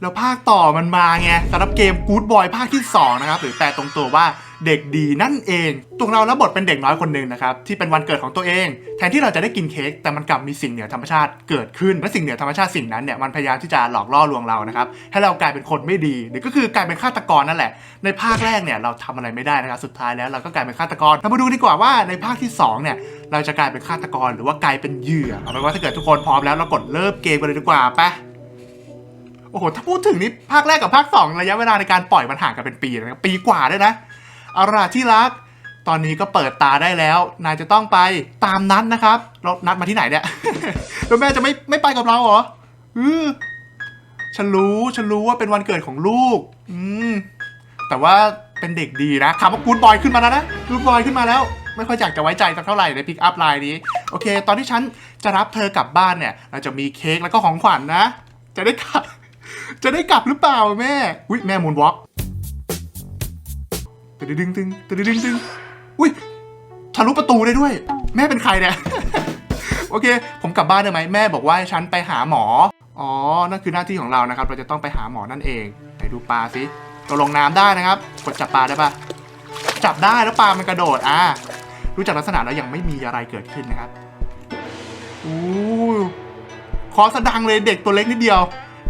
แล้วภาคต่อมันมาไงสำหรับเกม Good Boy ภาคที่ 2 นะครับ หรือแปลตรงตัวว่าเด็กดีนั่นเองตัวเราแล้วบทเป็นเด็กน้อยคนหนึ่งนะครับ ที่เป็นวันเกิดของตัวเอง แทนที่เราจะได้กินเค้กแต่มันกลับมีสิ่งเหนือธรรมชาติเกิดขึ้น และสิ่งเหนือธรรมชาติสิ่งนั้นเนี่ยมันพยายามที่จะหลอกล่อลวงเรานะครับให้เรากลายเป็นคนไม่ดี หรือก็คือกลายเป็นฆาตกรนั่นแหละ ในภาคแรกเนี่ยเราทำอะไรไม่ได้นะครับสุดท้ายแล้วเราก็กลายเป็นฆาตกรเรามาดูดีกว่าว่าในภาคที่สองเนี่ยเราจะกลายเป็นฆาตกรหรือว่ากลายเป็นเหยื่อเอาเป็นว่าถ้าเกิดทุกคนพร้อมแล้วเรากดเริ่มเกมกันเลยดีกว่าไป โอ้โห ถ้าพูดถึงนี่ภาคแรกกับภาค 2 ระยะเวลาในการปล่อยมันห่างกันเป็นปีนะครับปีกว่าด้วยนะอาล่ะที่รัก ตอนนี้ก็เปิดตาได้แล้ว นายจะต้องไปตามนัดนะครับเรานัดมาที่ไหนเนี่ยแล้วแม่จะไม่ไม่ไปกับเราเหรออือฉันรู้ฉันรู้ว่าเป็นวันเกิดของลูก อืมแต่ว่าเป็นเด็กดีนะคำว่ากูดบอยขึ้นมาแล้วนะกูดบอยขึ้นมาแล้ว ไม่ค่อยอยากจะไว้ใจสักเท่าไหร่ในพิกอัพไลน์นี้ โอเค ตอนที่ฉันจะรับเธอกลับบ้านเนี่ย เราจะมีเค้กแล้วก็ของขวัญนะจะได้กลับ จะได้กลับหรือเปล่าแม่ อุ้ยแม่มูนวอล์กตึดึงตึงตึดึงตึงอุ้ยทะลุประตูได้ด้วย แม่เป็นใครเนี่ย โอเค ผมกลับบ้านได้ไหมแม่บอกว่าฉันไปหาหมอ อ๋อ นั่นคือหน้าที่ของเรานะครับ เราจะต้องไปหาหมอนั่นเองไหนดูปลาสิเราลงน้ำได้นะครับ กดจับปลาได้ปะจับได้แล้วปลามันกระโดด อะ รู้จักลักษณะแล้วยังไม่มีอะไรเกิดขึ้นนะครับอู้คอสะดังเลยเด็กตัวเล็กนิดเดียว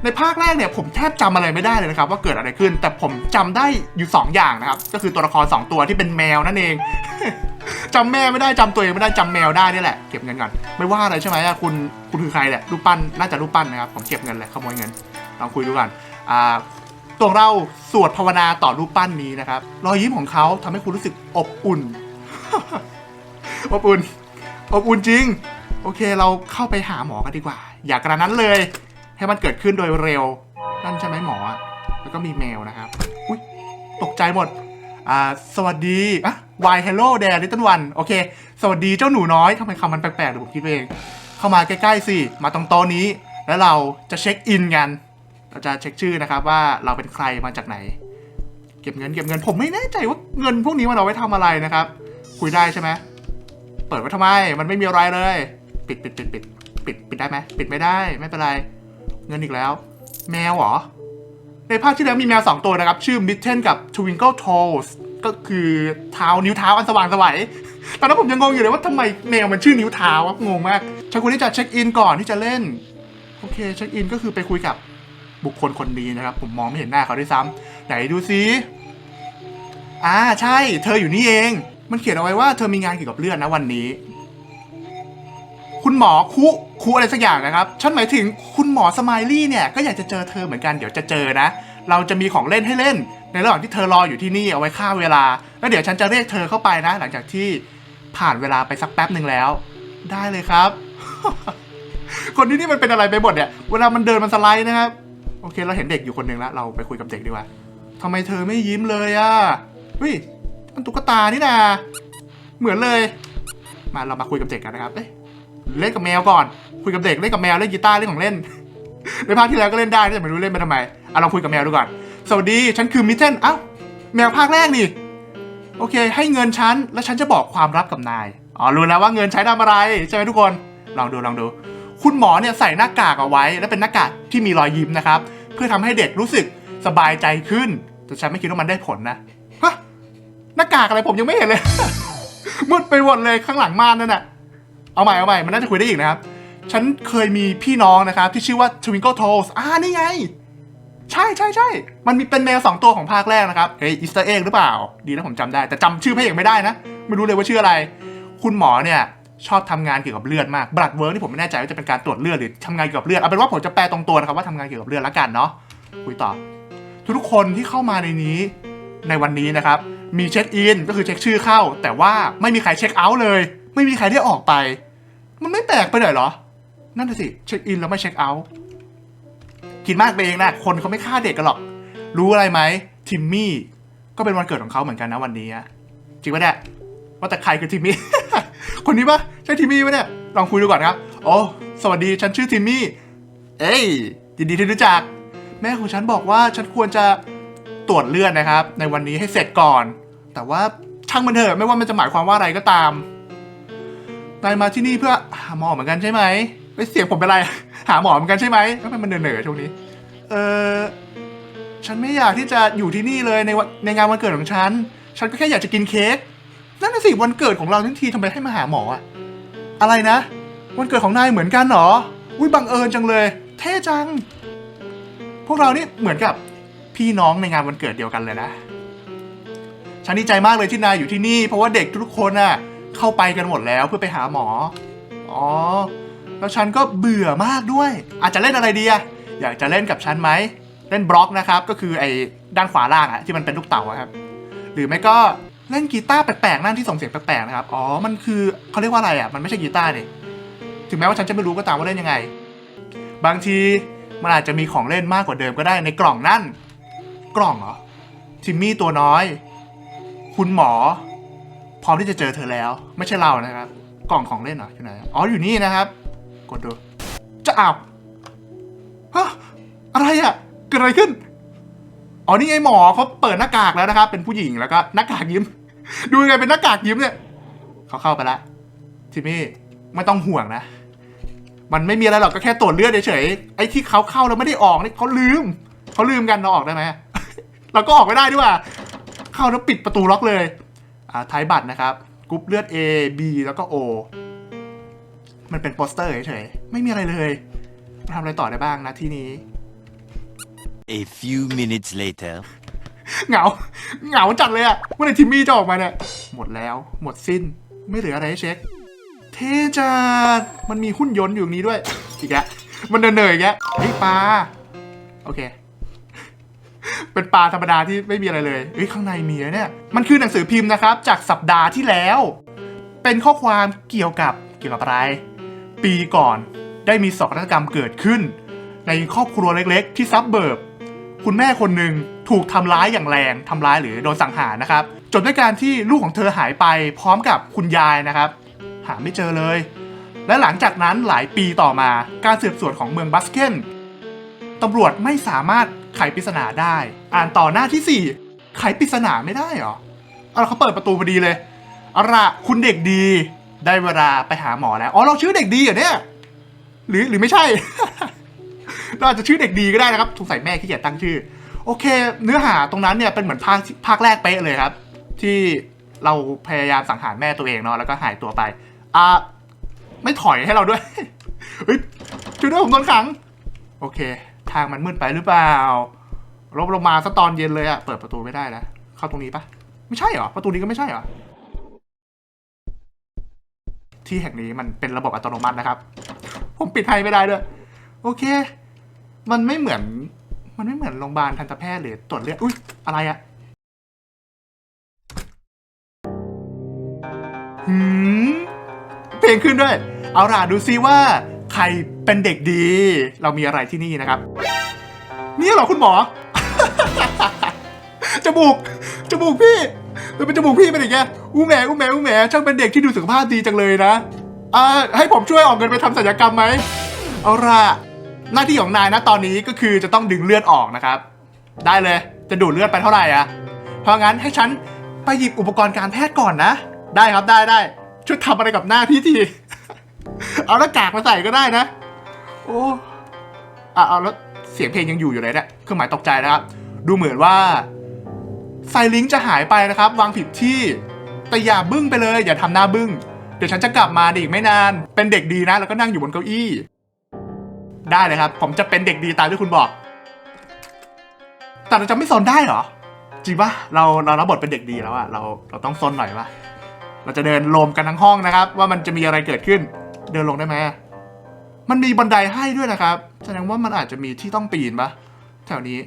ในภาคแรกเนี่ยผมแทบจำอะไรไม่ได้เลยนะครับว่าเกิดอะไรขึ้น แต่ผมจำได้อยู่ 2 อย่างนะครับ ก็คือตัวละคร 2 ตัวที่เป็นแมวนั่นเองจำแม่ไม่ได้จำตัวเองไม่ได้จำแมวได้นี่แหละเก็บเงินก่อนไม่ว่าอะไรใช่ไหมอะคุณคุณคือใครเนี่ยรูปปั้นน่าจะรูปปั้นนะครับผมเก็บเงินเลยขโมยเงินลองคุยดูก่อนอ่าตัวเราสวดภาวนาต่อรูปปั้นนี้นะครับรอยยิ้มของเขาทำให้คุณรู้สึกอบอุ่น อบอุ่น อบอุ่นจริง โอเคเราเข้าไปหาหมอกันดีกว่า อย่ากระนั้นเลย ให้มันเกิดขึ้นโดยเร็ว นั่นใช่ไหมหมอ แล้วก็มีแมวนะครับ อุ้ยตกใจหมด อ่า สวัสดีอะ Why Hello there little one โอเค สวัสดีเจ้าหนูน้อยทำไมคำมันแปลกๆเดี๋ยวผมคิดเอง เข้ามาใกล้ๆสิ มาตรงโต๊ะนี้ แล้วเราจะเช็คอินกัน เราจะเช็คชื่อนะครับว่าเราเป็นใครมาจากไหน เก็บเงินเก็บเงิน ผมไม่แน่ใจว่าเงินพวกนี้มันเอาไว้ทำอะไรนะครับ คุยได้ใช่ไหม เปิดไว้ทำไม มันไม่มีอะไรเลย ปิดปิดปิดปิดปิดปิดได้ไหม ปิดไม่ได้ ไม่เป็นไร เงินอีกแล้ว แมวเหรอ ในภาคที่แล้วมีแมวสองตัวนะครับ ชื่อมิทเทนกับ Twinkle Toes ก็คือเท้านิ้วเท้าอันสว่างสวัยตอนนั้นผมยังงงอยู่เลยว่าทำไมแมวมันชื่อนิ้วเท้าวะงงมากฉันควรที่จะเช็คอินก่อนที่จะเล่น โอเคเช็คอินก็คือไปคุยกับบุคคลคนนี้นะครับ ผมมองไม่เห็นหน้าเขาด้วยซ้ำไหนดูซิอ่าใช่ เธออยู่นี่เอง มันเขียนเอาไว้ว่าเธอมีงานเกี่ยวกับเลือดนะวันนี้ คุณหมอคุ คุอะไรสักอย่างนะครับฉันหมายถึงคุณหมอสไมลี่เนี่ยก็อยากจะเจอเธอเหมือนกันเดี๋ยวจะเจอนะ เราจะมีของเล่นให้เล่น ในระหว่างที่เธอรออยู่ที่นี่เอาไว้ฆ่าเวลา แล้วเดี๋ยวฉันจะเรียกเธอเข้าไปนะ หลังจากที่ผ่านเวลาไปสักแป๊บหนึ่งแล้ว ได้เลยครับ คนที่นี่มันเป็นอะไรไปหมดเนี่ยเวลามันเดินมันสไลด์นะครับโอเค เราเห็นเด็กอยู่คนหนึ่งแล้วเราไปคุยกับเด็กดีกว่าทำไมเธอไม่ยิ้มเลยอะเฮ้ยมันตุ๊กตานี่นาเหมือนเลย มาเรามาคุยกับเด็กกันนะครับเอ้ย เล่นกับแมวก่อน คุยกับเด็กเล่นกับแมวเล่นกีตาร์เล่นของเล่น ในภาคที่แล้วก็เล่นได้แต่ไม่รู้เล่นไปทำไมอะลองคุยกับแมวดูก่อน สวัสดีฉันคือมิเทนเอ้าแมวภาคแรกนี่โอเค ให้เงินฉันแล้วฉันจะบอกความลับกับนายอ๋อรู้แล้วว่าเงินใช้ทำอะไรใช่ไหมทุกคนลองดูลองดู คุณหมอเนี่ยใส่หน้ากากเอาไว้ และเป็นหน้ากากที่มีรอยยิ้มนะครับเพื่อทำให้เด็กรู้สึกสบายใจขึ้นแต่ฉันไม่คิดว่ามันได้ผลนะฮะหน้ากากอะไรผมยังไม่เห็นเลยมืดไปหมดเลยข้างหลังม่านนั่นน่ะ เอาใหม่เอาใหม่มันน่าจะคุยได้อีกนะครับ ฉันเคยมีพี่น้องนะครับ ที่ชื่อว่า Twinkle Toes อ่านี่ไง ใช่ใช่ใช่มันมีเป็นแมวสองตัวของภาคแรกนะครับ เฮ้ยอีสเตอร์เอ็กหรือเปล่า ดีนะผมจำได้ แต่จำชื่อพระเอกไม่ได้นะ ไม่รู้เลยว่าชื่ออะไร คุณหมอเนี่ยชอบทำงานเกี่ยวกับเลือดมากบลัดเวิร์กที่ผมไม่แน่ใจว่าจะเป็นการตรวจเลือดหรือทำงานเกี่ยวกับเลือดเอาเป็นว่าผมจะแปลตรงตัวนะครับว่าทำงานเกี่ยวกับเลือดละกันเนาะคุยต่อ ทุกๆคนที่เข้ามาในนี้ในวันนี้นะครับ มีเช็คอินก็คือเช็คชื่อเข้า แต่ว่าไม่มีใครเช็คเอาท์เลย ไม่มีใครได้ออกไป มันไม่แปลกไปหน่อยเหรอ นั่นน่ะสิเช็คอินแล้วไม่เช็คเอาท์คิดมากไปเองนะคนเขาไม่ฆ่าเด็กกันหรอก รู้อะไรไหมทิมมี่ก็เป็นวันเกิดของเขาเหมือนกันนะวันนี้อะจริงปะเนี่ยว่าแต่ใครคือทิมมี่ คนนี้ปะใช่ทิมมี่ปะเนี่ยลองคุยดูก่อนครับโอ้สวัสดีฉันชื่อทิมมี่ เอ้ยยินดีที่รู้จัก แม่ของฉันบอกว่าฉันควรจะตรวจเลือดนะครับ ในวันนี้ให้เสร็จก่อน แต่ว่าช่างมันเถอะไม่ว่ามันจะหมายความว่าอะไรก็ตาม นายมาที่นี่เพื่อหาหมอเหมือนกันใช่ไหมเฮ้ยเสียงผมเป็นไร หาหมอเหมือนกันใช่ไหมทำไมมันเหนื่อยๆช่วงนี้ เออฉันไม่อยากที่จะอยู่ที่นี่เลยในวันในงานวันเกิดของฉัน ฉันก็แค่อยากจะกินเค้ก นั่นน่ะสิวันเกิดของเราทั้งทีทำไมให้มาหาหมออะอะไรนะ วันเกิดของนายเหมือนกันเหรอ อุ้ยบังเอิญจังเลย เท่จัง พวกเรานี่เหมือนกับพี่น้องในงานวันเกิดเดียวกันเลยนะ ฉันดีใจมากเลยที่นายอยู่ที่นี่ เพราะว่าเด็กทุกคนน่ะ เข้าไปกันหมดแล้วเพื่อไปหาหมอ อ๋อ แล้วฉันก็เบื่อมากด้วย อาจจะเล่นอะไรดีอะอยากจะเล่นกับฉันไหม เล่นบล็อกนะครับ ก็คือไอ้ด้านขวาล่างอะที่มันเป็นลูกเต๋าอะครับ หรือไม่ก็เล่นกีตาร์แปลกๆนั่นที่ส่งเสียงแปลกๆนะครับ อ๋อ มันคือเขาเรียกว่าอะไรอะมันไม่ใช่กีตาร์นี่ถึงแม้ว่าฉันจะไม่รู้ก็ตามว่าเล่นยังไง บางทีมันอาจจะมีของเล่นมากกว่าเดิมก็ได้ในกล่องนั่น กล่องเหรอ ทิมมี่ตัวน้อย คุณหมอ ร้อมที่จะเจอเธอแล้ว ไม่ใช่เรานะครับ กล่องของเล่นเหรออยู่ไหนอ๋ออยู่นี่นะครับ กดดู จะอ้าวฮะอะไรอะเกิดอะไรขึ้นอ๋อนี่ไงหมอเขาเปิดหน้ากากแล้วนะครับ เป็นผู้หญิงแล้วก็หน้ากากยิ้ม ดูยังไงเป็นหน้ากากยิ้มเนี่ยเขาเข้าไปละทิมมี่ไม่ต้องห่วงนะ มันไม่มีอะไรหรอกก็แค่ตรวจเลือดเฉยๆไอ้ที่เขาเข้าแล้วไม่ได้ออกนี่เขาลืมเขาลืมกันเราออกได้ไหมเราก็ออกไม่ได้ด้วยว่าเข้าแล้วปิดประตูล็อกเลย ท้ายบัตรนะครับกรุ๊ปเลือด A B แล้วก็ O มันเป็นโปสเตอร์เฉยๆ ไม่มีอะไรเลยเราทำอะไรต่อได้บ้างนะที่นี้ A few minutes later. เหงา เหงาจัดเลยอะเมื่อไหร่ทิมมี่จะออกมาเนี่ย หมดแล้ว หมดสิ้น ไม่เหลืออะไรให้เช็ค เทจัดมันมีหุ้นยนต์อยู่ตรงนี้ด้วย อีกแล้วมันเดินเนยอีกแล้วเฮ้ยปลา โอเค เป็นปลาธรรมดาที่ไม่มีอะไรเลยเอ้ยข้างในมีนะเนี่ย มันคือหนังสือพิมพ์นะครับ จากสัปดาห์ที่แล้ว เป็นข้อความเกี่ยวกับเกี่ยวกับอะไร ปีก่อนได้มีโศกนาฏกรรมเกิดขึ้น ในครอบครัวเล็กๆ ที่ซับเบิร์บคุณแม่คนหนึ่งถูกทำร้ายอย่างแรงทำร้ายหรือโดนสังหารนะครับ จบด้วยการที่ลูกของเธอหายไปพร้อมกับคุณยายนะครับ หาไม่เจอเลย และหลังจากนั้นหลายปีต่อมาการสืบสวนของเมืองบัสเกนตำรวจไม่สามารถ ไขปริศนาได้ อ่านต่อหน้าที่ 4 ไขปริศนาไม่ได้เหรอเอาเขาเปิดประตูพอดีเลยเอาละคุณเด็กดี ได้เวลาไปหาหมอแล้ว อ๋อเราชื่อเด็กดีเหรอเนี่ย หรือหรือไม่ใช่ เราอาจจะชื่อเด็กดีก็ได้นะครับสงสัยแม่ขี้เกียจตั้งชื่อ โอเค เนื้อหาตรงนั้นเนี่ยเป็นเหมือนภาคภาคแรกเป๊ะเลยครับ ที่เราพยายามสังหารแม่ตัวเองเนาะแล้วก็หายตัวไป อ่า ไม่ถอยให้เราด้วย เฮ้ยช่วยด้วยผมโดนขัง โอเค ทางมันมืดไปหรือเปล่าลบลงมาซะตอนเย็นเลยอะเปิดประตูไม่ได้นะเข้าตรงนี้ปะไม่ใช่เหรอ ประตูนี้ก็ไม่ใช่เหรอ ที่แห่งนี้มันเป็นระบบอัตโนมัตินะครับ ผมปิดให้ไม่ได้ด้วย โอเค มันไม่เหมือน มันไม่เหมือนโรงพยาบาลทันตแพทย์หรือตรวจเลือดอุ้ยอะไรอะหืมเพลงขึ้นด้วย เอาล่ะดูซิว่า ใครเป็นเด็กดี เรามีอะไรที่นี่นะครับ นี่เหรอคุณหมอ จมูก จมูกพี่แล้วเป็นจมูกพี่เป็นอย่างเงี้ยอู้แหมอู้แหมอู้แหมช่างเป็นเด็กที่ดูสุขภาพดีจังเลยนะอ่าให้ผมช่วยออกเงินไปทำศัลยกรรมไหมเอาล่ะหน้าที่ของนายนะตอนนี้ก็คือจะต้องดึงเลือดออกนะครับ ได้เลย จะดูดเลือดไปเท่าไหร่อะเพราะงั้นให้ฉันไปหยิบอุปกรณ์การแพทย์ก่อนนะ ได้ครับได้ได้ช่วยทำอะไรกับหน้าพี่ที เอาหน้ากากมาใส่ก็ได้นะ โอ้อะเอาแล้วเสียงเพลงยังอยู่อยู่เลยเนี่ยเครื่องหมายตกใจนะครับ ดูเหมือนว่าไซลิงจะหายไปนะครับ วางผิดที่แต่อย่าบึ้งไปเลย อย่าทำหน้าบึ้ง เดี๋ยวฉันจะกลับมาอีกไม่นาน เป็นเด็กดีนะ แล้วก็นั่งอยู่บนเก้าอี้ ได้เลยครับ ผมจะเป็นเด็กดีตามที่คุณบอก แต่เราจะไม่ซนได้เหรอ จริงปะเราเรารับบทเป็นเด็กดีแล้วอะเราเราต้องซนหน่อยปะเราจะเดินโลมกันทั้งห้องนะครับ ว่ามันจะมีอะไรเกิดขึ้น เดินลงได้ไหมมันมีบันไดให้ด้วยนะครับ แสดงว่ามันอาจจะมีที่ต้องปีนปะแถวนี้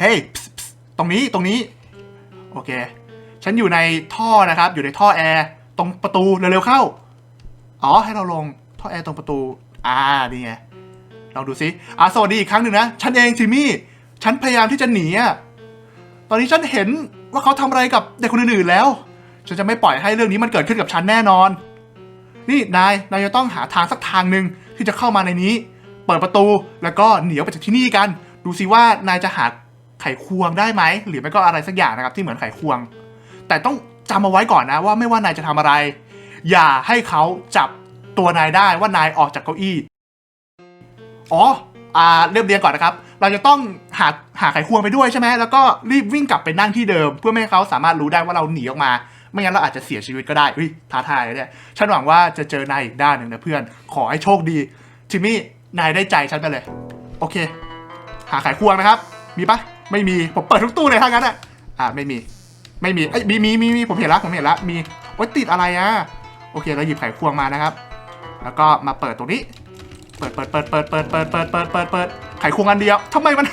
เฮ้ยพส์พส์ตรงนี้ตรงนี้ โอเค ฉันอยู่ในท่อนะครับ อยู่ในท่อแอร์ตรงประตูเร็วๆเข้า อ๋อ ให้เราลงท่อแอร์ตรงประตู อ่า นี่ไง ลองดูซิอ่าสวัสดีอีกครั้งหนึ่งนะ ฉันเองทิมี่ ฉันพยายามที่จะหนีอะตอนนี้ฉันเห็นว่าเขาทำอะไรกับเด็กคนอื่นๆแล้ว ฉันจะไม่ปล่อยให้เรื่องนี้มันเกิดขึ้นกับฉันแน่นอน นี่นายนายจะต้องหาทางสักทางหนึ่งที่จะเข้ามาในนี้ เปิดประตูแล้วก็หนีออกไปจากที่นี่กัน ดูซิว่านายจะหาไขควงได้ไหมหรือไม่ก็อะไรสักอย่างนะครับที่เหมือนไขควง แต่ต้องจำเอาไว้ก่อนนะว่าไม่ว่านายจะทำอะไร อย่าให้เขาจับตัวนายได้ว่านายออกจากเก้าอี้อ๋ออ่าเรียบเรียงก่อนนะครับ เราจะต้องหาหาไขควงไปด้วยใช่ไหมแล้วก็รีบวิ่งกลับไปนั่งที่เดิม เพื่อไม่ให้เขาสามารถรู้ได้ว่าเราหนีออกมา ไม่งั้นเราอาจจะเสียชีวิตก็ได้อุ้ยท้าทายเนี่ยฉันหวังว่าจะเจอนายอีกด้านหนึ่งนะเพื่อน ขอให้โชคดีทิมมี่นายได้ใจฉันไปเลย โอเค หาไขควงนะครับ มีปะไม่มีผมเปิดทุกตู้เลยถ้างั้นอะอ่าไม่มีไม่มีเอ้ยมีมีมีมีผมเห็นแล้วผมเห็นแล้วมีโอ๊ยติดอะไรอะโอเคเราหยิบไขควงมานะครับ แล้วก็มาเปิดตรงนี้ เปิดเปิดเปิดเปิดเปิดเปิดเปิดเปิดเปิดเปิดไขควงอันเดียวทำไมมัน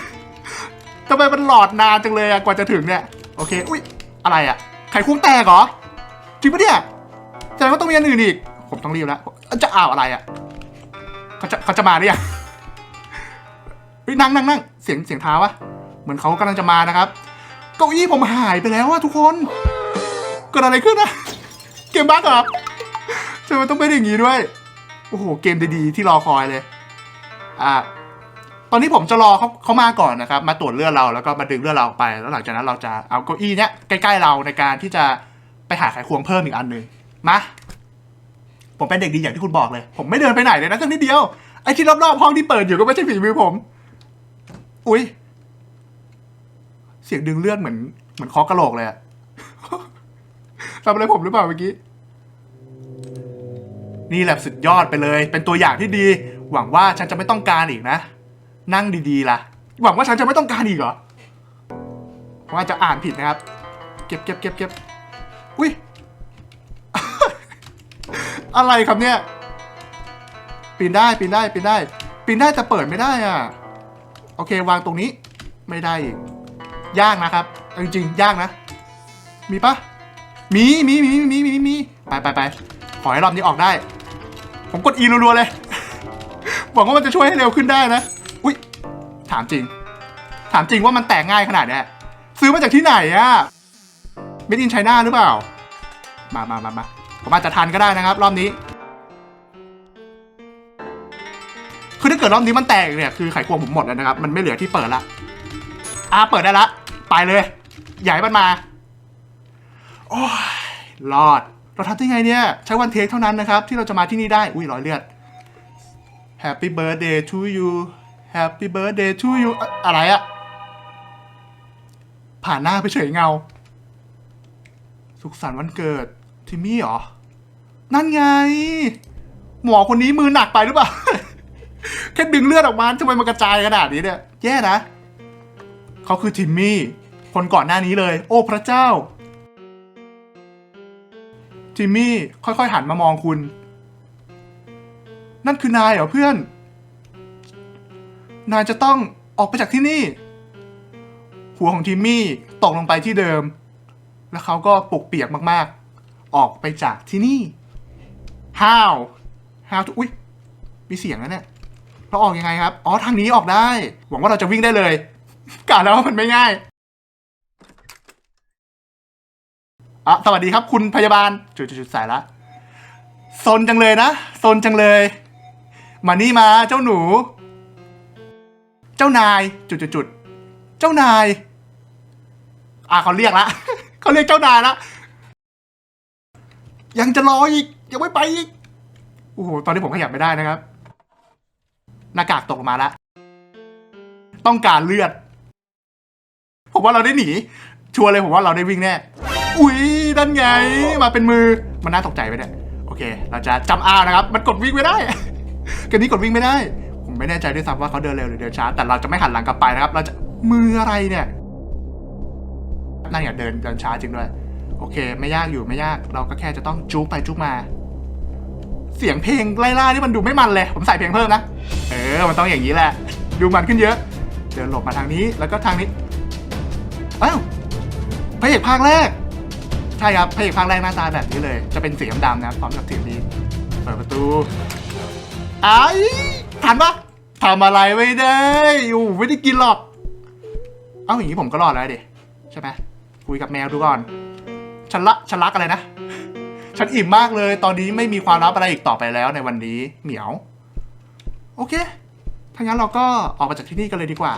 ทำไมมันหลอดนานจังเลยอะกว่าจะถึงเนี่ย โอเค อุ้ยอะไรอะ ขควงแตกเหรอจริงปะเนี่ยแสดงว่าต้องมีอันอื่นอีก ผมต้องรีบแล้วจะอ้าวอะไรอะเขาจะเขาจะมาหรือยังนั่งนั่งนั่งเสียงเสียงเท้าวะเหมือนเขากำลังจะมานะครับ เก้าอี้ผมหายไปแล้วอะทุกคนเกิดอะไรขึ้นอะเกมบั๊กเหรอทำไมต้องเป็นอย่างนี้ด้วย โอ้โห เกมดีๆที่รอคอยเลย อ่า ตอนนี้ผมจะรอเขาเขามาก่อนนะครับ มาตรวจเลือดเราแล้วก็มาดึงเลือดเราไป แล้วหลังจากนั้นเราจะเอาเก้าอี้เนี้ยใกล้ๆเราในการที่จะไปหาไขควงเพิ่มอีกอันหนึ่งมาผมเป็นเด็กดีอย่างที่คุณบอกเลย ผมไม่เดินไปไหนเลยนะสักนิดเดียว ไอ้ที่รอบๆห้องที่เปิดอยู่ก็ไม่ใช่ฝีมือผม อุ้ยเสียงดึงเลือดเหมือนเหมือนเคอกระโหลกเลยอะทำอะไรผมหรือเปล่าเมื่อกี้ นี่แหละสุดยอดไปเลย เป็นตัวอย่างที่ดี หวังว่าฉันจะไม่ต้องการอีกนะ นั่งดีๆล่ะ หวังว่าฉันจะไม่ต้องการอีกเหรอผมอาจะอ่านผิดนะครับ เก็บเก็บเก็บเก็บอุ้ย อะไรครับเนี่ย ปีนได้ปีนได้ปีนได้ ปีนได้แต่เปิดไม่ได้อะ โอเควางตรงนี้ไม่ได้อีก ยากนะครับ จริงๆ ยากนะ มีปะมีมีมีมีมีมีไปไปไปขอให้รอบนี้ออกได้ ผมกดอีรัวๆเลย หวังว่ามันจะช่วยให้เร็วขึ้นได้นะามจริง ถามจริงว่ามันแตกง่ายขนาดนี้ซื้อมาจากที่ไหนอะเมดินไชน่าหรือเปล่า มามามามาผมอาจจะทันก็ได้นะครับ รอบนี้ คือถ้าเกิดรอบนี้มันแตกเนี่ยคือไขควงผมหมดแล้วนะครับ มันไม่เหลือที่เปิดละอ่าเปิดได้ละ ไปเลยใหญ่มันมา โอ้ยรอด เราทำได้ไงเนี่ย ใช้วันเทคเท่านั้นนะครับ ที่เราจะมาที่นี่ได้ อุ้ยร้อยเลือด Happy birthday to you Happy birthday to you อะอะไรอะผ่านหน้าไปเฉยเงา สุขสันต์วันเกิด ทิมมี่เหรอ นั่นไง หมอคนนี้มือหนักไปหรือเปล่า แค่ดึงเลือดออกมาทำไมมันกระจายขนาดนี้เนี่ย แย่นะ เขาคือทิมมี่ คนก่อนหน้านี้เลย โอ้พระเจ้า ทิมมี่ค่อยๆหันมามองคุณ นั่นคือนายเหรอเพื่อน นายจะต้องออกไปจากที่นี่ หัวของทิมมี่ตกลงไปที่เดิม แล้วเขาก็ปลุกเปียกมากๆ ออกไปจากที่นี่ How How to อุ้ยมีเสียงแล้วเนี่ยเราออกยังไงครับ อ๋อ ทางนี้ออกได้ หวังว่าเราจะวิ่งได้เลยกะแล้วว่ามันไม่ง่ายอะสวัสดีครับ คุณพยาบาล จุดๆๆสายละซนจังเลยนะซนจังเลย มานี่มาเจ้าหนู เจ้านายจุดๆๆเจ้านาย อะเขาเรียกละเขาเรียกเจ้านายละยังจะรออีกยังไม่ไปอีกโอ้โหตอนนี้ผมขยับไม่ได้นะครับ หน้ากากตกมาแล้วต้องการเลือด ผมว่าเราได้หนี ชัวร์เลยผมว่าเราได้วิ่งแน่อุ๊ยนั่นไง มาเป็นมือมันน่าตกใจไหมเนี่ยโอเค เราจะจำอานะครับ มันกดวิ่งไม่ได้ กันนี้กดวิ่งไม่ได้ ผมไม่แน่ใจด้วยซ้ำว่าเขาเดินเร็วหรือเดินช้า แต่เราจะไม่หันหลังกลับไปนะครับ เราจะมืออะไรเนี่ยนั่นไงเดินเดินช้าจริงด้วย โอเค ไม่ยากอยู่ไม่ยาก เราก็แค่จะต้องจุ๊กไปจุ๊กมา เสียงเพลงไล่ล่านี่มันดูไม่มันเลย ผมใส่เพลงเพิ่มนะ เออ มันต้องอย่างนี้แหละ ดูมันขึ้นเยอะ เดินหลบมาทางนี้ แล้วก็ทางนี้ อ้าวพระเอกภาคแรก ใช่ครับพระเอกภาคแรกหน้าตาแบบนี้เลย จะเป็นสีดำๆนะพร้อมกับถือมีดเปิดประตูไอ้า ทันปะทำอะไรไม่ได้อู้ไม่ได้กินหรอก เอ้าอย่างนี้ผมก็รอดแล้วดิใช่ไหมคุยกับแมวดูก่อนฉันละฉันรักอะไรนะ ฉันอิ่มมากเลย ตอนนี้ไม่มีความลับอะไรอีกต่อไปแล้วในวันนี้เหมียว โอเคถ้างั้นเราก็ออกมาจากที่นี่กันเลยดีกว่า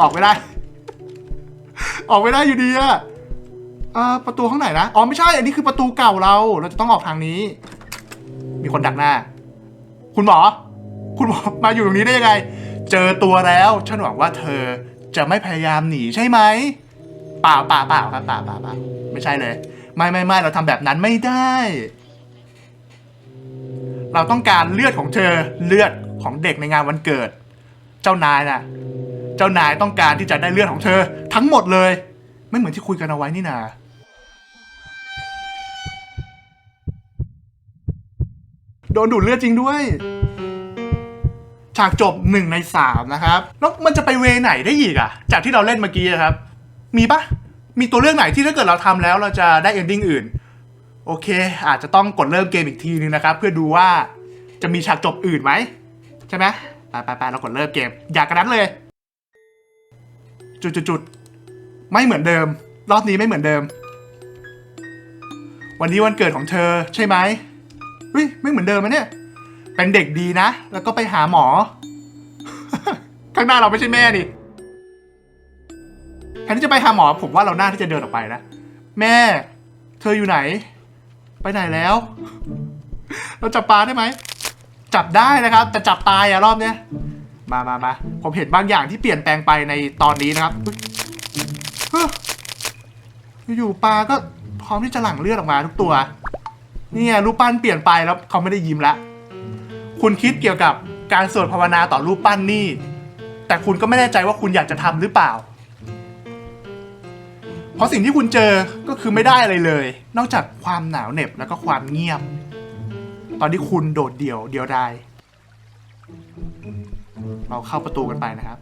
ออกไม่ได้ ออกไม่ได้อยู่ดีอะอประตูข้างไหนนะอ๋อไม่ใช่อันนี้คือประตูเก่าเรา เราจะต้องออกทางนี้ มีคนดักหน้า คุณหมอ คุณหมอมาอยู่ตรงนี้ได้ยังไง เจอตัวแล้ว ฉันหวังว่าเธอจะไม่พยายามหนีใช่ไหมเปล่าเปล่าเปล่าครับเปล่าเปล่าเปล่าไม่ใช่เลย ไม่ไม่ไม่เราทำแบบนั้นไม่ได้ เราต้องการเลือดของเธอเลือดของเด็กในงานวันเกิด เจ้านายน่ะ เจ้านายต้องการที่จะได้เลือดของเธอ ทั้งหมดเลย ไม่เหมือนที่คุยกันเอาไว้นี่นาโดนดูดเลือดจริงด้วย ฉากจบหนึ่งในสามนะครับ แล้วมันจะไปเวไหนได้อีกอะจากที่เราเล่นเมื่อกี้อะครับ มีปะมีตัวเรื่องไหนที่ถ้าเกิดเราทำแล้วเราจะได้เอนดิ้งอื่น โอเค อาจจะต้องกดเริ่มเกมอีกทีนึงนะครับ เพื่อดูว่าจะมีฉากจบอื่นไหมใช่ไหมไปไปไปเรากดเริ่มเกม อยากกันนั้นเลย จุดจุดจุดไม่เหมือนเดิม รอบนี้ไม่เหมือนเดิม วันนี้วันเกิดของเธอใช่ไหมเฮ้ยไม่เหมือนเดิมอะเนี่ย เป็นเด็กดีนะ แล้วก็ไปหาหมอ ข้างหน้าเราไม่ใช่แม่นี่แทนที่จะไปหาหมอ ผมว่าเราหน้าที่จะเดินออกไปนะ แม่ เธออยู่ไหน ไปไหนแล้ว เราจับปลาได้ไหม จับได้นะครับ แต่จับตายอะรอบเนี้ย มามามาผมเห็นบางอย่างที่เปลี่ยนแปลงไปในตอนนี้นะครับเฮ้ยอยู่ปลาก็พร้อมที่จะหลั่งเลือดออกมาทุกตัว เนี่ยรูปปั้นเปลี่ยนไปแล้วเขาไม่ได้ยิ้มละ คุณคิดเกี่ยวกับการสวดภาวนาต่อรูปปั้นนี่ แต่คุณก็ไม่แน่ใจว่าคุณอยากจะทำหรือเปล่า เพราะสิ่งที่คุณเจอก็คือไม่ได้อะไรเลย นอกจากความหนาวเหน็บแล้วก็ความเงียบ ตอนที่คุณโดดเดี่ยวเดียวดายเราเข้าประตูกันไปนะครับ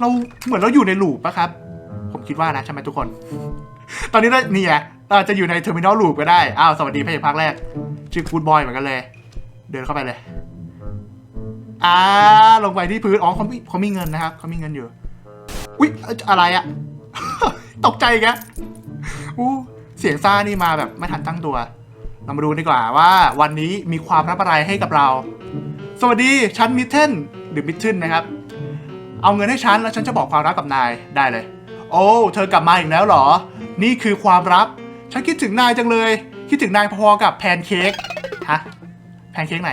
เราเหมือนเราอยู่ในหลูปปะครับ ผมคิดว่านะใช่ไหมทุกคน ตอนนี้เรานี่ไงเราอาจจะอยู่ในเทอร์มินอลลูปก็ได้ อ้าว สวัสดีพระเอกภาคแรก ชื่อกูดบอยเหมือนกันเลย เดินเข้าไปเลย อ่าลงไปที่พื้น อ๋อเขามีเขามีเงินนะครับเขามีเงินอยู่ อุ๊ย อะไรอะ ตกใจอีกอู้เสียงซ่านี่มาแบบไม่ทันตั้งตัว เรามาดูดีกว่าว่าวันนี้มีความรับอะไรให้กับเรา สวัสดีฉันมิทเทนหรือมิทเทนนะครับ เอาเงินให้ฉันแล้วฉันจะบอกความรักกับนายได้เลย โอ้เธอกลับมาอีกแล้วเหรอ นี่คือความรักฉันคิดถึงนายจังเลย คิดถึงนายพอกับแพนเค้ก ฮะ แพนเค้กไหน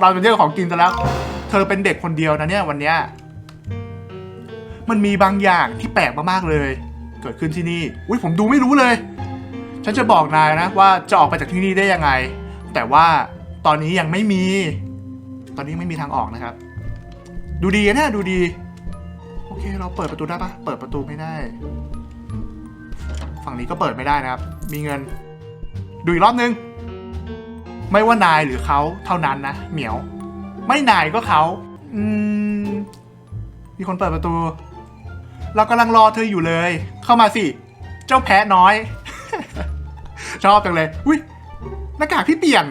เราเป็นเรื่องของกินซะแล้ว เธอเป็นเด็กคนเดียวนะเนี่ยวันเนี้ยมันมีบางอย่างที่แปลกมากๆเลย เกิดขึ้นที่นี่ อุ้ยผมดูไม่รู้เลย ฉันจะบอกนายนะว่าจะออกไปจากที่นี่ได้ยังไง แต่ว่าตอนนี้ยังไม่มี ตอนนี้ไม่มีทางออกนะครับ ดูดีนะดูดี โอเค เราเปิดประตูได้ปะเปิดประตูไม่ได้ ฝั่งนี้ก็เปิดไม่ได้นะครับ มีเงิน ดูอีกรอบนึง ไม่ว่านายหรือเขาเท่านั้นนะเหมียว ไม่นายก็เขาอืมมีคนเปิดประตู เรากำลังรอเธออยู่เลย เข้ามาสิ เจ้าแพะน้อย ชอบจังเลยอุ้ยหน้ากากพี่เปลี่ยน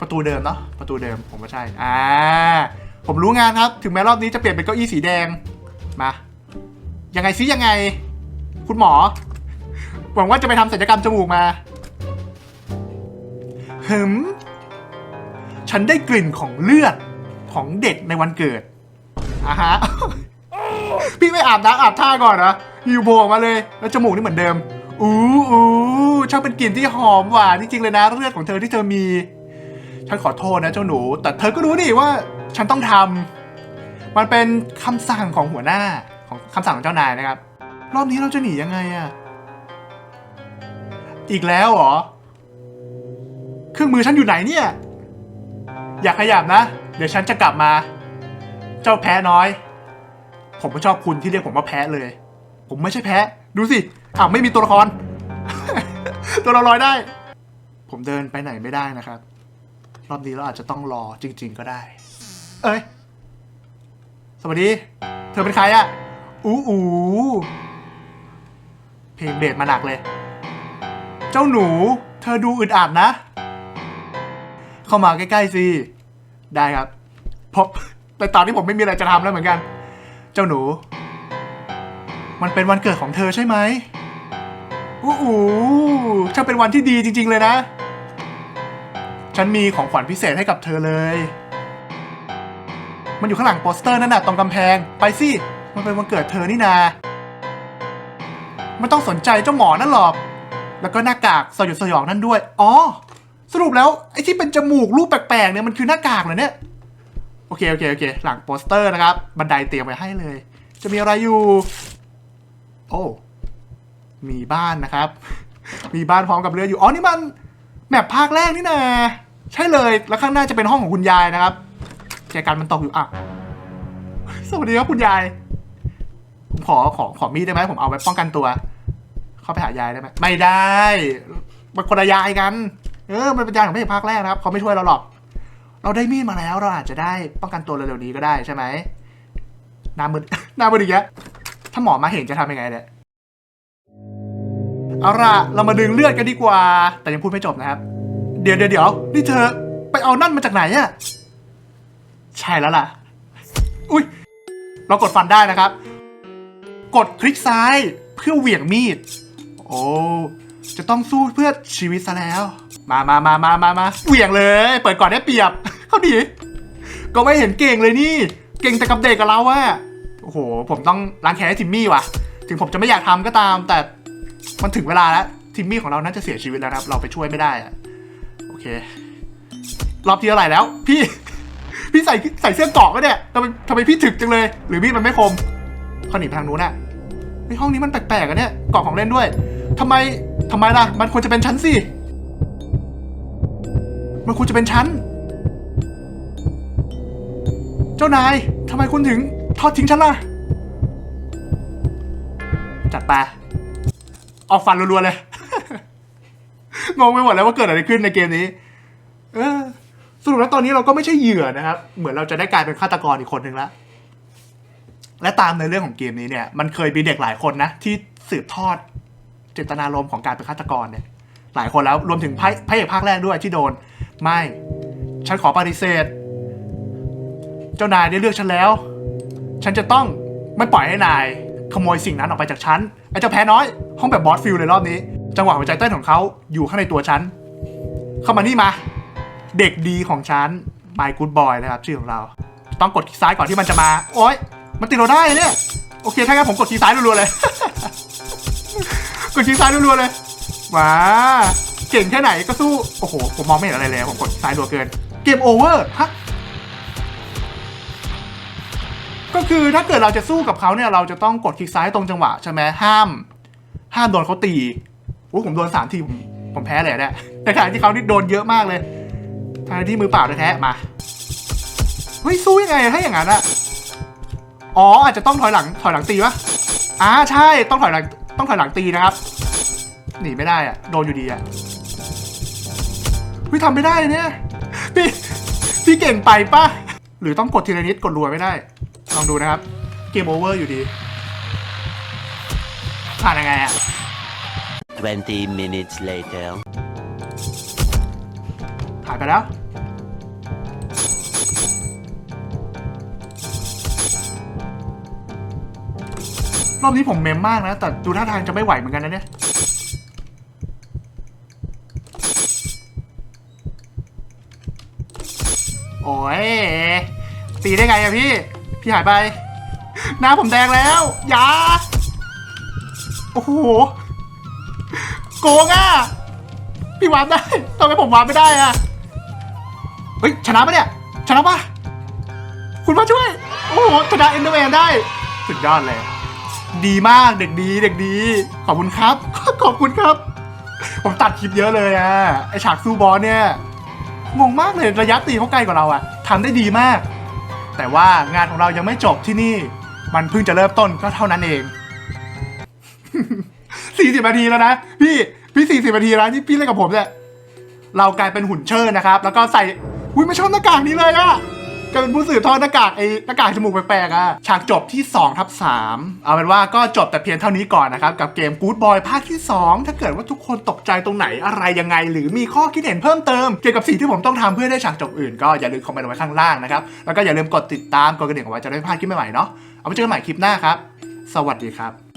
ประตูเดิมเนาะประตูเดิมผมว่าใช่อ่าผมรู้งานครับ ถึงแม้รอบนี้จะเปลี่ยนเป็นเก้าอี้สีแดงมายังไงซิยังไง คุณหมอหวังว่าจะไปทำศัลยกรรมจมูกมาหืม ฉันได้กลิ่นของเลือดของเด็กในวันเกิดอะฮะ พี่ไม่อาบน้ำอาบท่าก่อนนะอยู่โผล่ออกมาเลย แล้วจมูกนี่เหมือนเดิม อู้อู้ช่างเป็นกลิ่นที่หอมหวานจริงๆเลยนะเลือดของเธอที่เธอมี ฉันขอโทษนะเจ้าหนู แต่เธอก็รู้นี่ว่า ฉันต้องทำมันเป็นคำสั่งของหัวหน้าของคำสั่งของเจ้านายนะครับ รอบนี้เราจะหนียังไงอะอีกแล้วเหรอ เครื่องมือฉันอยู่ไหนเนี่ย อย่าขยับนะ เดี๋ยวฉันจะกลับมา เจ้าแพ้น้อย ผมไม่ชอบคุณที่เรียกผมว่าแพ้เลย ผมไม่ใช่แพ้ ดูสิอ้าวไม่มีตัวละคร ตัวเราลอยได้ ผมเดินไปไหนไม่ได้นะครับ รอบนี้เราอาจจะต้องรอจริง ๆ ก็ได้ เอ้ย สวัสดี เธอเป็นใครอะอู้อูเพลงเบสมาหนักเลย เจ้าหนู เธอดูอึดอัดนะ เข้ามาใกล้ๆสิได้ครับพบแต่ตอนที่ผมไม่มีอะไรจะทำแล้วเหมือนกัน เจ้าหนู มันเป็นวันเกิดของเธอใช่ไหมอู้อูช่างเป็นวันที่ดีจริง ๆ เลยนะ ฉันมีของขวัญพิเศษให้กับเธอเลย มันอยู่ข้างหลังโปสเตอร์นั่นน่ะตรงกำแพง ไปสิ มันเป็นวันเกิดเธอนี่นาไม่ต้องสนใจเจ้าหมอนั่นหรอก แล้วก็หน้ากากสยดสยองนั่นด้วย อ๋อ สรุปแล้วไอ้ที่เป็นจมูกรูปแปลกๆเนี่ยมันคือหน้ากากเหรอเนี่ย โอเคโอเคโอเค หลังโปสเตอร์นะครับ บันไดเตรียมไว้ให้เลย จะมีอะไรอยู่ โอ้มีบ้านนะครับ มีบ้านพร้อมกับเรืออยู่ อ๋อ นี่มันแมปภาคแรกนี่นะใช่เลย แล้วข้างหน้าจะเป็นห้องของคุณยายนะครับแจกันมันตกอยู่อะ สวัสดีครับคุณยาย ผมขอขอขอมีดได้ไหมผมเอาไว้ป้องกันตัว เข้าไปหายายได้ไหม ไม่ได้ มันคนละยายกัน เออมันเป็นยายของพระเอกภาคแรกนะครับเขาไม่ช่วยเราหรอก เราได้มีดมาแล้วเราอาจจะได้ป้องกันตัวเร็วๆนี้ก็ได้ใช่ไหมหน้ามืดหน้ามืดอีกแล้วถ้าหมอมาเห็นจะทำยังไงเนี่ยเอาล่ะเรามาดึงเลือดกันดีกว่า แต่ยังพูดไม่จบนะครับ เดี๋ยวเดี๋ยวเดี๋ยวนี่เธอไปเอานั่นมาจากไหนอะใช่แล้วล่ะ อุ้ยเรากดฟันได้นะครับ กดคลิกซ้ายเพื่อเหวี่ยงมีด โอ้ จะต้องสู้เพื่อชีวิตซะแล้ว มามามามามามาเหวี่ยงเลย เปิดก่อนได้เปรียบ เขาดี ก็ไม่เห็นเก่งเลยนี่ เก่งแต่กับเด็กกับเราอะโอ้โห ผมต้องล้างแค้นให้ทิมมี่ว่ะ ถึงผมจะไม่อยากทำก็ตาม แต่มันถึงเวลาแล้ว ทิมมี่ของเราน่าจะเสียชีวิตแล้วครับ เราไปช่วยไม่ได้อะโอเค รอบที่เท่าไหร่แล้ว พี่ พี่ใส่ใส่เสื้อเกาะก็เนี่ยทำไมทำไมพี่ถึกจังเลย หรือมีดมันไม่คมเขาหนีไปทางนู้นน่ะ ในห้องนี้มันแปลกๆอะเนี่ยกล่องของเล่นด้วยทำไมทำไมล่ะ มันควรจะเป็นชั้นสิ มันควรจะเป็นชั้น เจ้านายทำไมคุณถึงทอดทิ้งฉันล่ะ จัดไปออกฟันรัวๆเลย งงไปหมดแล้วว่าเกิดอะไรขึ้นในเกมนี้ เออสรุปแล้วตอนนี้เราก็ไม่ใช่เหยื่อนะครับ เหมือนเราจะได้กลายเป็นฆาตกรอีกคนหนึ่งแล้ว และตามในเรื่องของเกมนี้เนี่ย มันเคยมีเด็กหลายคนนะ ที่สืบทอดเจตนารมณ์ของการเป็นฆาตกรเนี่ยหลายคนแล้วรวมถึงพระพระเอกภาคแรกด้วยที่โดน ไม่ ฉันขอปฏิเสธ เจ้านายได้เลือกฉันแล้ว ฉันจะต้องไม่ปล่อยให้นาย ขโมยสิ่งนั้นออกไปจากฉันไอ้เจ้าแพ้น้อยห้องแบบบอสฟิลเลยรอบนี้ จังหวะหัวใจเต้นของเขาอยู่ข้างในตัวฉันเข้ามานี่มา เด็กดีของฉัน My Good Boy นะครับชื่อของเรา ต้องกดซ้ายก่อนที่มันจะมา โอ๊ย มันติดเราได้เนี่ย โอเค ถ้างั้นผมกดคลิกซ้ายรัวๆเลย กดคลิกซ้ายรัวๆเลยว้าเก่งแค่ไหนก็สู้ โอ้โห ผมมองไม่เห็นอะไรเลย ผมกดซ้ายรัวเกิน เกมโอเวอร์ฮะก็คือถ้าเกิดเราจะสู้กับเขาเนี่ย เราจะต้องกดคลิกซ้ายตรงจังหวะใช่ไหมห้าม ห้ามโดนเขาตีโอ้ผมโดนสามทีผมผมแพ้เลยเนี่ยแต่ขณะที่เขานี่โดนเยอะมากเลยทางที่มือเปล่าแท้ๆมาเฮ้ยสู้ยังไงถ้าอย่างนั้นอะ อ๋ออาจจะต้องถอยหลังถอยหลังตีวะอ่าใช่ต้องถอยหลังต้องถอยหลังตีนะครับ หนีไม่ได้อะโดนอยู่ดีอะเฮ้ยทำไม่ได้เนี่ยพี่พี่เก่งไปปะหรือต้องกดทีละนิดกดรัวไม่ได้ ลองดูนะครับ เกมโอเวอร์อยู่ดีผ่านยังไงอะ20 minutes later. หายไปแล้ว รอบนี้ผมเมมมากนะ แต่ดูท่าทางจะไม่ไหวเหมือนกันนะเนี่ย โอ้ย ตีได้ไงอะพี่ พี่หายไป หน้าผมแดงแล้วอยาโอ้โห โกงอะ พี่วาร์ปได้ทำไมผมวาร์ปไม่ได้อะเฮ้ย ชนะปะเนี่ย ชนะปะคุณมาช่วย โอ้โห ชนะเอ็นเดอร์แมนได้ สุดยอดเลย ดีมากเด็กดีเด็กดี ขอบคุณครับ ขอบคุณครับ ผมตัดคลิปเยอะเลยอะไอฉากสู้บอสเนี่ยงงมากเลยระยะตีเขาไกลกว่าเราอะทำได้ดีมาก แต่ว่างานของเรายังไม่จบที่นี่ มันเพิ่งจะเริ่มต้นก็เท่านั้นเองสี่สิบนาทีแล้วนะพี่พี่สี่สิบนาทีแล้วที่พี่เล่นกับผมเนี่ยเรากลายเป็นหุ่นเชิดนะครับ แล้วก็ใส่อุ้ยไม่ชอบหน้ากากนี้เลยอะ กลายเป็นผู้สื่อทอดหน้ากากไอ้หน้ากากจมูกแปลกๆอะฉากจบที่2ทับ3เอาเป็นว่าก็จบแต่เพียงเท่านี้ก่อนนะครับกับเกม Good Boy ภาคที่ 2 ถ้าเกิดว่าทุกคนตกใจตรงไหนอะไรยังไง หรือมีข้อคิดเห็นเพิ่มเติมเกี่ยวกับสิ่งที่ผมต้องทำเพื่อได้ฉากจบอื่นก็อย่าลืมคอมเมนต์ไว้ข้างล่างนะครับแล้วก็อย่าลืมกดติดตามกดกระดิ่งเอาไว้จะได้ไม่พลาดคลิปใหม่ๆเนาะเอาไว้เจอกันใหม่คลิปหน้าครับ สวัสดีครับ